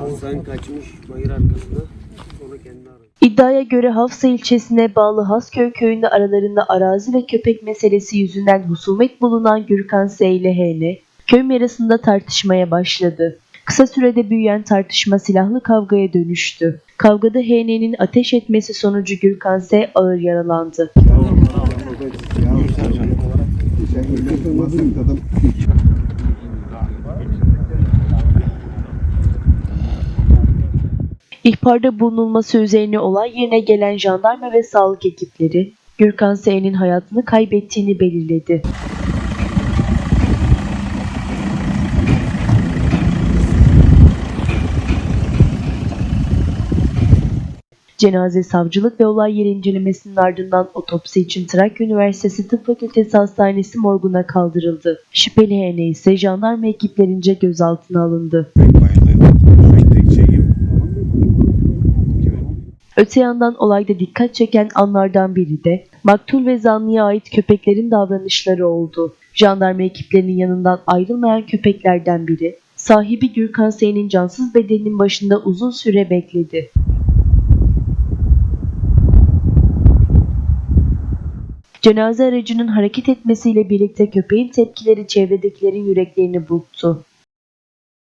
Aslan kaçmış bayır arkasına. Sonra kendi aradı. İddiaya göre Hafsa ilçesine bağlı Hasköy köyünde aralarında arazi ve köpek meselesi yüzünden husumet bulunan Gürkan S ile H'ne köy arasında tartışmaya başladı. Kısa sürede büyüyen tartışma silahlı kavgaya dönüştü. Kavgada HN'nin ateş etmesi sonucu Gürkan S ağır yaralandı. İhbarda bulunulması üzerine olay yerine gelen jandarma ve sağlık ekipleri Gürkan S.'nin hayatını kaybettiğini belirledi. Cenaze savcılık ve olay yeri incelemesinin ardından otopsi için Trakya Üniversitesi Tıp Fakültesi Hastanesi morguna kaldırıldı. Şüpheli HN ise jandarma ekiplerince gözaltına alındı. Öte yandan olayda dikkat çeken anlardan biri de maktul ve zanlıya ait köpeklerin davranışları oldu. Jandarma ekiplerinin yanından ayrılmayan köpeklerden biri, sahibi Gürkan S'nin cansız bedeninin başında uzun süre bekledi. Cenaze aracının hareket etmesiyle birlikte köpeğin tepkileri çevredekilerin yüreklerini burktu.